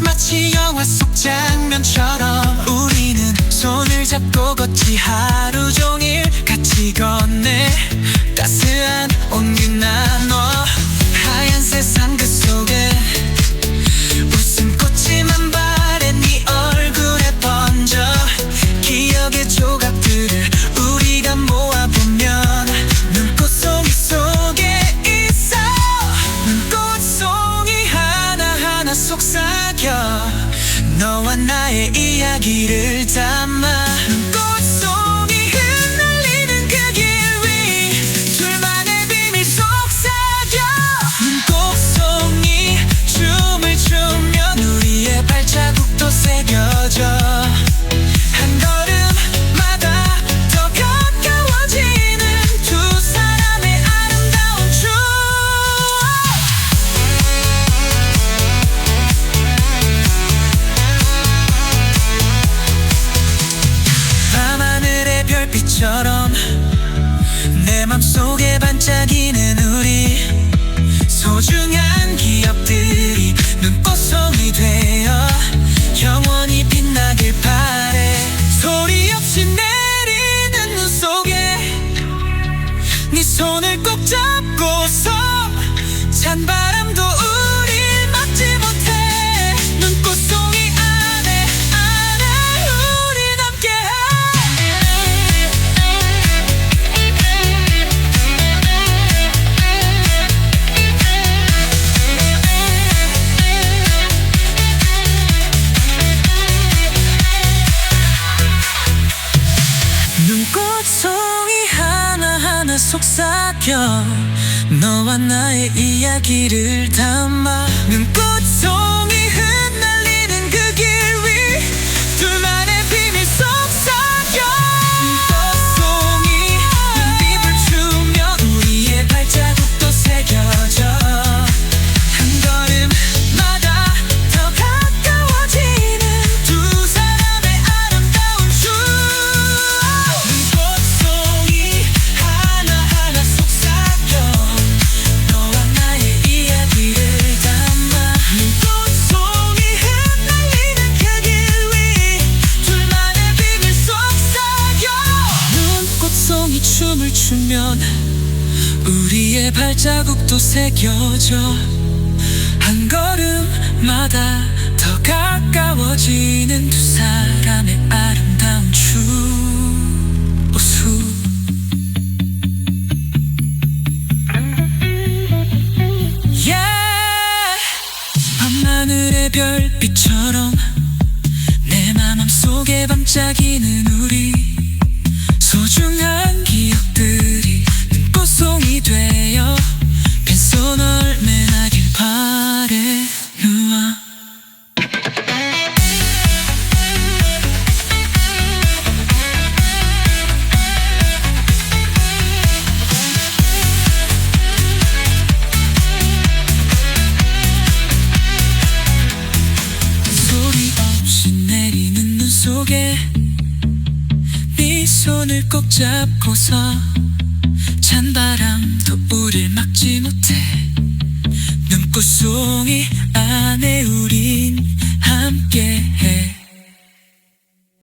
마치 영화 속 장면처럼 우리는 손을 잡고 걷지 하 이야기를 담아 별처럼 내 맘속에 반짝이는 우리 속삭여 너와 나의 이야기를 담아 눈꽃 속 있으면 우리의 발자국도 새겨져 한 걸음마다 더 가까워지는 두 사람의 아름다운 주 별빛처럼 내 마음속에 반짝이는 우리 소중한 속에 네 손을 꼭 잡고서 찬바람도 우릴 막지 못해. 눈꽃송이 안에 우린